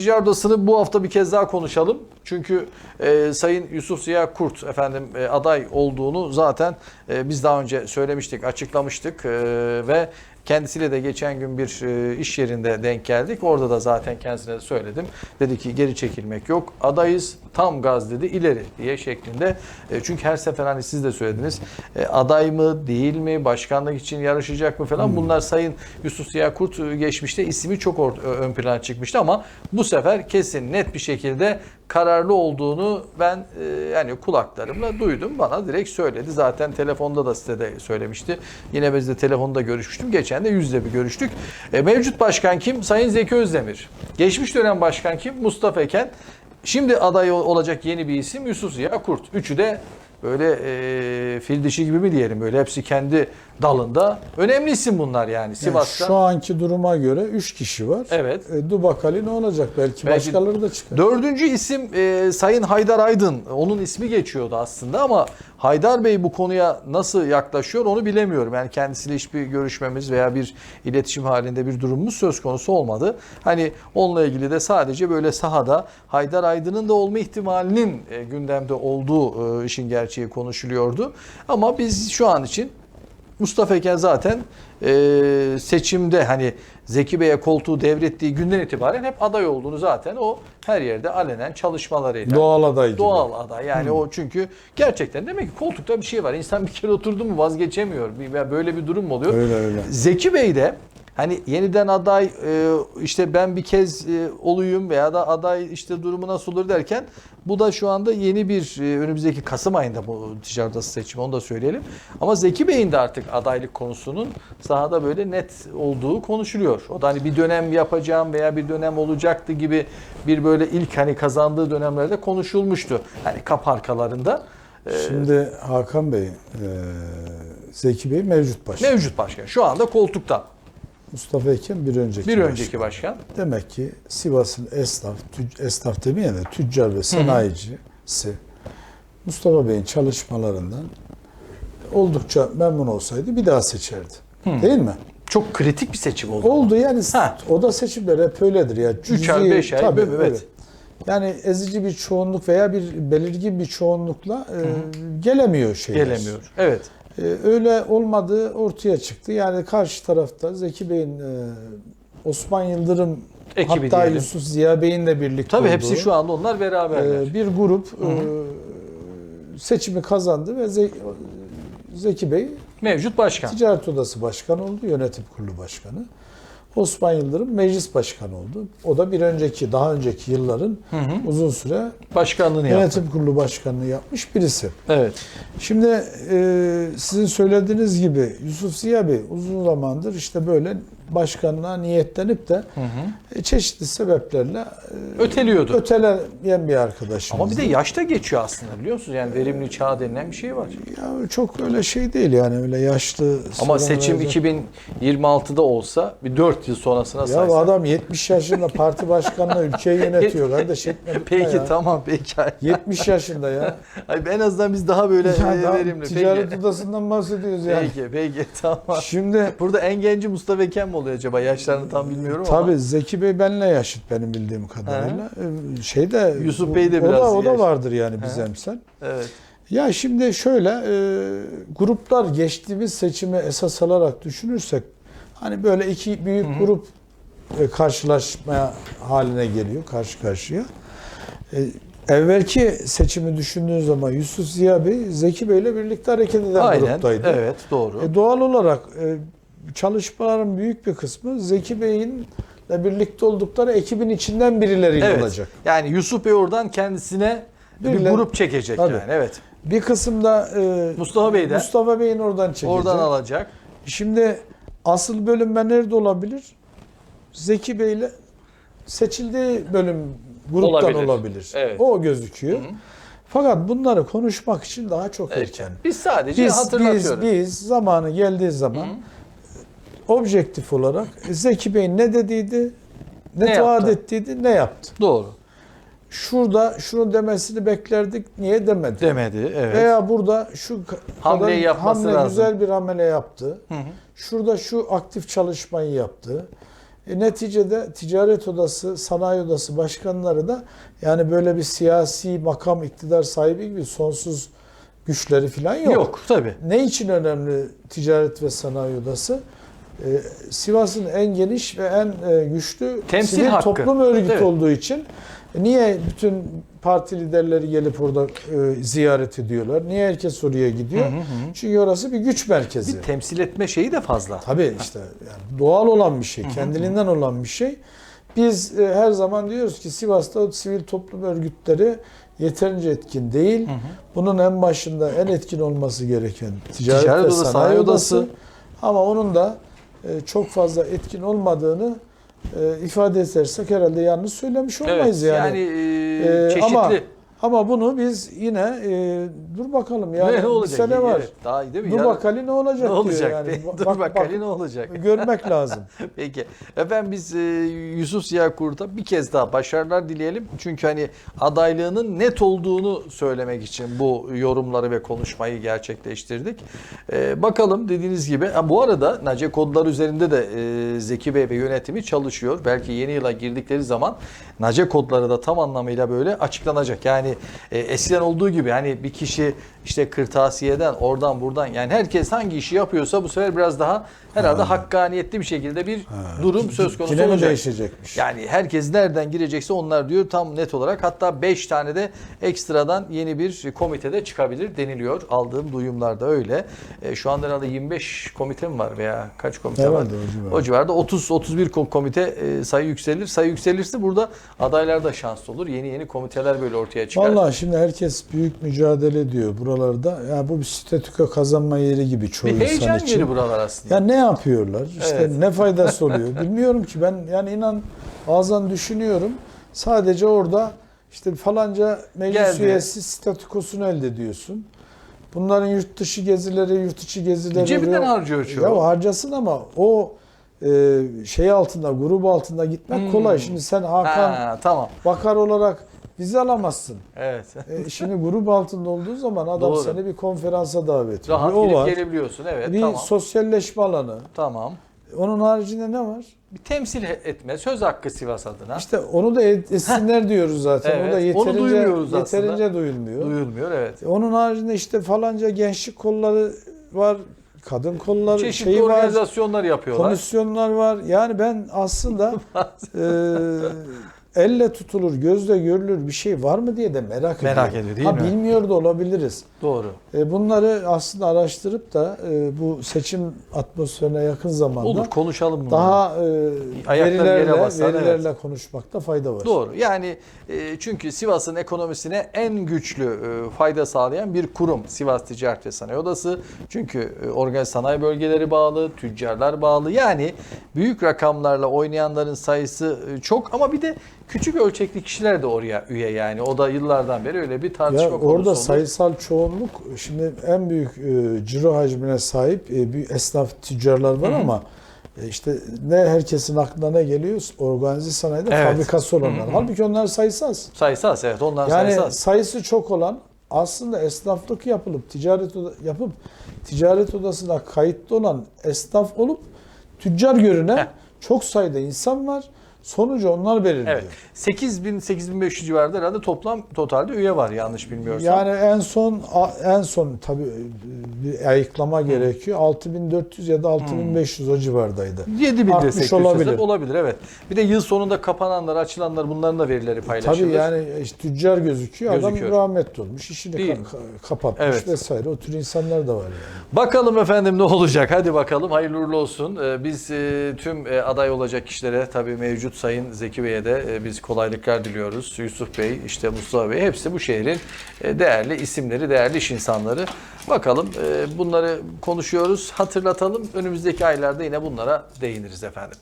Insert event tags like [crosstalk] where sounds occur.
Ticaret Odası'nı bu hafta bir kez daha konuşalım. Çünkü e, Sayın Yusuf Ziya Kurt efendim e, aday olduğunu zaten e, biz daha önce söylemiştik, açıklamıştık e, ve kendisiyle de geçen gün bir e, iş yerinde denk geldik. Orada da zaten kendisine de söyledim. Dedi ki geri çekilmek yok. Adayız tam gaz dedi ileri diye şeklinde. E, çünkü her sefer hani siz de söylediniz. E, aday mı değil mi başkanlık için yarışacak mı falan bunlar Sayın Yusuf Ziya Kurt geçmişte ismi çok ön plana çıkmıştı ama bu sefer kesin net bir şekilde kararlı olduğunu ben e, yani kulaklarımla duydum. Bana direkt söyledi. Zaten telefonda da size de söylemişti. Yine biz de telefonda görüşmüştüm. Geçen de yüzde bir görüştük. E, mevcut başkan kim? Sayın Zeki Özdemir. Geçmiş dönem başkan kim? Mustafa Eken. Şimdi aday ol- olacak yeni bir isim Yusuf Ziya Kurt. Üçü de böyle e, fil dişi gibi mi diyelim böyle hepsi kendi dalında. Önemli isim bunlar yani Yani Sivas'ta. şu anki duruma göre 3 kişi var. Evet. E, dur bakalım ne olacak belki, Belki- başkaları da çıkar. Dördüncü isim e, Sayın Haydar Aydın. Onun ismi geçiyordu aslında ama Haydar Bey bu konuya nasıl yaklaşıyor onu bilemiyorum. Yani kendisiyle hiçbir görüşmemiz veya bir iletişim halinde bir durumumuz söz konusu olmadı. Hani onunla ilgili de sadece böyle sahada Haydar Aydın'ın da olma ihtimalinin e, gündemde olduğu e, işin gerçeği konuşuluyordu. Ama biz şu an için Mustafa Eken zaten e, seçimde hani Zeki Bey'e koltuğu devrettiği günden itibaren hep aday olduğunu zaten o her yerde alenen çalışmalarıyla. Doğal aday gibi. Doğal aday. Yani o çünkü gerçekten demek ki koltukta bir şey var. İnsan bir kere oturdu mu vazgeçemiyor. Böyle bir durum mu oluyor? Öyle öyle. Zeki Bey de hani yeniden aday e, işte ben bir kez e, olayım veya da aday işte durumu nasıl olur derken bu da şu anda yeni bir e, önümüzdeki Kasım ayında bu ticaret odası seçimi onu da söyleyelim. Ama Zeki Bey'in de artık adaylık konusunun sahada böyle net olduğu konuşuluyor. O da hani bir dönem yapacağım veya bir dönem olacaktı gibi bir böyle ilk hani kazandığı dönemlerde konuşulmuştu. Hani kap arkalarında. E, Şimdi Hakan Bey, e, Zeki Bey mevcut başkan. mevcut başkan şu anda koltukta. Mustafa Eken bir önceki Bir başkan. önceki başkan. Demek ki Sivas'ın esnaf, tüc- esnaf demeyeyim de tüccar ve sanayicisi Mustafa Bey'in çalışmalarından oldukça memnun olsaydı bir daha seçerdi. Değil mi? Çok kritik bir seçim oldu. Oldu yani Ha. o da seçimler hep öyledir ya. Cüzi- beş ay, tabii, evet. öyle. Yani ezici bir çoğunluk veya bir belirgin bir çoğunlukla e, gelemiyor şeyler. Gelemiyor. Evet. E, öyle olmadığı ortaya çıktı. Yani karşı tarafta Zeki Bey'in e, Osman Yıldırım Ekibi hatta diyelim. Yusuf Ziya Bey'in de birlikte Tabii olduğu, hepsi şu anda onlar beraberler. e, bir grup e, seçimi kazandı ve Ze- Zeki Bey Mevcut başkan. Ticaret Odası Başkanı oldu, yönetim kurulu başkanı. Osman Yıldırım meclis başkanı oldu. O da bir önceki, daha önceki yılların uzun süre Başkanlığını yaptı. yönetim kurulu başkanlığı yapmış birisi. Evet. Şimdi e, sizin söylediğiniz gibi Yusuf Ziya Bey uzun zamandır işte böyle başkanlığa niyetlenip de e, çeşitli sebeplerle e, Öteliyordu. öteleyen bir arkadaşımız. Ama bir de yaşta geçiyor aslında biliyor musunuz? Yani verimli çağ denilen bir şey var. ya çok öyle şey değil yani öyle yaşlı. Ama seçim verecek- 2026'da olsa bir 4 yıl sonrasına Ya bu saysak. adam 70 yaşında parti başkanlığı ülkeyi [laughs] yönetiyor kardeş. etme gitme Peki ya. tamam peki. 70 yaşında ya. [laughs] Ay, en azından biz daha böyle Ya e, verimli. ticaret Peki. odasından bahsediyoruz yani. Peki peki tamam. Şimdi Burada en genci Mustafa mi oluyor acaba? Yaşlarını tam bilmiyorum ama. tabii Zeki Bey benle yaşıt benim bildiğim kadarıyla. Ee, Şeyde Yusuf bu- Bey de o biraz da, o da vardır yani He. bizemsel. Evet. Ya şimdi şöyle e, gruplar geçtiğimiz seçimi esas alarak düşünürsek hani böyle iki büyük grup e, karşılaşmaya haline geliyor karşı karşıya. E, evvelki seçimi düşündüğün zaman Yusuf Ziya Bey Zeki Bey'le birlikte hareket eden Aynen. gruptaydı. Evet doğru. E, doğal olarak e, çalışmaların büyük bir kısmı Zeki Bey'in ile birlikte oldukları ekibin içinden birileriyle Evet. olacak. Yani Yusuf Bey oradan kendisine bir Birileri- grup çekecek Tabii. yani. Evet. Bir kısımda e, Mustafa Bey de Mustafa Bey'in oradan çekecek. oradan alacak. Şimdi asıl bölünme nerede olabilir? Zeki Bey'le seçildiği bölüm gruptan Olabilir. olabilir. Evet. O gözüküyor. Fakat bunları konuşmak için daha çok Evet. erken. Biz sadece Biz, biz, hatırlatıyoruz. biz zamanı geldiği zaman objektif olarak Zeki Bey ne dediydi, ne, Ne vaat ettiydi, ne yaptı? Doğru. Şurada şunu demesini beklerdik, niye demedi? Demedi. Evet. Veya burada şu kadar yapması hamle lazım. güzel bir hamle yaptı. Şurada şu aktif çalışmayı yaptı. E, neticede ticaret odası, sanayi odası başkanları da yani böyle bir siyasi makam iktidar sahibi gibi sonsuz güçleri falan yok. Yok, tabii. Ne için önemli ticaret ve sanayi odası? Ee, Sivas'ın en geniş ve en e, güçlü Temsil sivil hakkı. toplum örgütü Evet. olduğu için niye bütün parti liderleri gelip orada e, ziyaret ediyorlar? Niye herkes oraya gidiyor? Çünkü orası bir güç merkezi. Bir temsil etme şeyi de fazla. Tabii işte yani doğal olan bir şey, kendiliğinden olan bir şey. Biz e, her zaman diyoruz ki Sivas'ta sivil toplum örgütleri yeterince etkin değil. Bunun en başında en etkin olması gereken ticaret, Ticaret ve Odası, sanayi, odası. Odası. Ama onun da çok fazla etkin olmadığını e, ifade edersek herhalde yanlış söylemiş olmayız evet, yani. e, E, çeşitli. ama ama bunu biz yine e, dur bakalım yani ne bir olacak? sene var. Evet, daha iyi değil mi? Dur bakalım ne olacak, ne olacak? diyor yani. [laughs] Dur Bak- bakalım bak- ne olacak? görmek lazım. [laughs] Peki. Efendim biz e, Yusuf Ziya Kurt'a bir kez daha başarılar dileyelim. Çünkü hani adaylığının net olduğunu söylemek için bu yorumları ve konuşmayı gerçekleştirdik. E, bakalım dediğiniz gibi. Ha, bu arada NACE kodlar üzerinde de e, Zeki Bey ve yönetimi çalışıyor. Belki yeni yıla girdikleri zaman NACE kodları da tam anlamıyla böyle açıklanacak. Yani e, eskiden olduğu gibi hani bir kişi işte kırtasiyeden oradan buradan yani herkes hangi işi yapıyorsa bu sefer biraz daha herhalde hakkaniyetli bir şekilde bir durum söz konusu Yine mi olacak. değişecekmiş? Yani herkes nereden girecekse onlar diyor tam net olarak hatta 5 tane de ekstradan yeni bir komitede çıkabilir deniliyor. Aldığım duyumlarda öyle. E, şu anda herhalde 25 komite mi var veya kaç komite var? Herhalde o civarda. O civarda 30 31 kom- komite e, sayı yükselir. Sayı yükselirse burada adaylar da şanslı olur. Yeni yeni komiteler böyle ortaya çıkar. Vallahi şimdi herkes büyük mücadele ediyor buralarda. Ya bu bir statüko kazanma yeri gibi çoğu bir insan heyecan için. yeri buralar aslında. Ya ne yapıyorlar? İşte Evet. ne faydası oluyor? [laughs] Bilmiyorum ki ben yani inan bazen düşünüyorum. Sadece orada işte falanca meclis Geldi. üyesi statükosunu elde ediyorsun. Bunların yurt dışı gezileri, yurt içi gezileri Cebinden harcıyor çoğu. Ya harcasın ama o e, şey altında, grup altında gitmek Hmm. kolay. Şimdi sen Hakan Ha, tamam. Bakar olarak vize alamazsın. Evet. E, şimdi grup altında olduğu zaman adam Doğru. seni bir konferansa davet ediyor. Rahat o var. gelebiliyorsun. Evet, bir tamam. sosyalleşme alanı. Tamam. Onun haricinde ne var? Bir temsil etme, söz hakkı Sivas adına. İşte onu da et- etsinler diyoruz zaten. Evet, o da onu yeterince duymuyoruz aslında. yeterince duyulmuyor. Duyulmuyor evet. Onun haricinde işte falanca gençlik kolları var, kadın kolları Çeşitli var, organizasyonlar yapıyorlar. komisyonlar var. Yani ben aslında [laughs] e, elle tutulur, gözle görülür bir şey var mı diye de merak, Merak ediyorum. ediyor, değil ha, mi? Bilmiyor da olabiliriz. Doğru. E, bunları aslında araştırıp da e, bu seçim atmosferine yakın zamanda Olur konuşalım bunu. daha e, Ayakları verilerle, basan, verilerle konuşmakta fayda var. Doğru. Yani e, çünkü Sivas'ın ekonomisine en güçlü e, fayda sağlayan bir kurum Sivas Ticaret ve Sanayi Odası. Çünkü e, organize sanayi bölgeleri bağlı, tüccarlar bağlı. Yani büyük rakamlarla oynayanların sayısı e, çok ama bir de küçük ölçekli kişiler de oraya üye yani. O da yıllardan beri öyle bir tartışma Ya konusu orada oldu. sayısal çoğunluk şimdi en büyük e, ciro hacmine sahip e, bir esnaf tüccarlar var Hı hı. ama e, işte ne herkesin aklına ne geliyor? Organize sanayide Evet. fabrikası olanlar. Hı hı. Halbuki onlar sayısı az. Sayısı az evet onlar Yani sayısı az. sayısı çok olan aslında esnaflık yapılıp ticaret oda- yapıp ticaret odasına kayıtlı olan esnaf olup tüccar görünen Heh. çok sayıda insan var. Sonucu onlar belirliyor. Evet. 8000 8500 civarında herhalde toplam totalde üye var yanlış bilmiyorsam. Yani en son en son tabii bir ayıklama gerekiyor. 6400 ya da 6500 o civardaydı. 7000 artmış desek olabilir. olabilir. evet. Bir de yıl sonunda kapananlar, açılanlar bunların da verileri paylaşılır. Tabii yani işte tüccar gözüküyor. Gözüküyor. Adam rahmetli olmuş, işini Değil ka- kapatmış Evet. vesaire. O tür insanlar da var yani. Bakalım efendim ne olacak? Hadi bakalım hayırlı uğurlu olsun. Biz e, tüm e, aday olacak kişilere tabii mevcut Sayın Zeki Bey'e de e, biz kolaylıklar diliyoruz. Yusuf Bey, işte Mustafa Bey hepsi bu şehrin e, değerli isimleri, değerli iş insanları. Bakalım e, bunları konuşuyoruz, hatırlatalım. Önümüzdeki aylarda yine bunlara değiniriz efendim.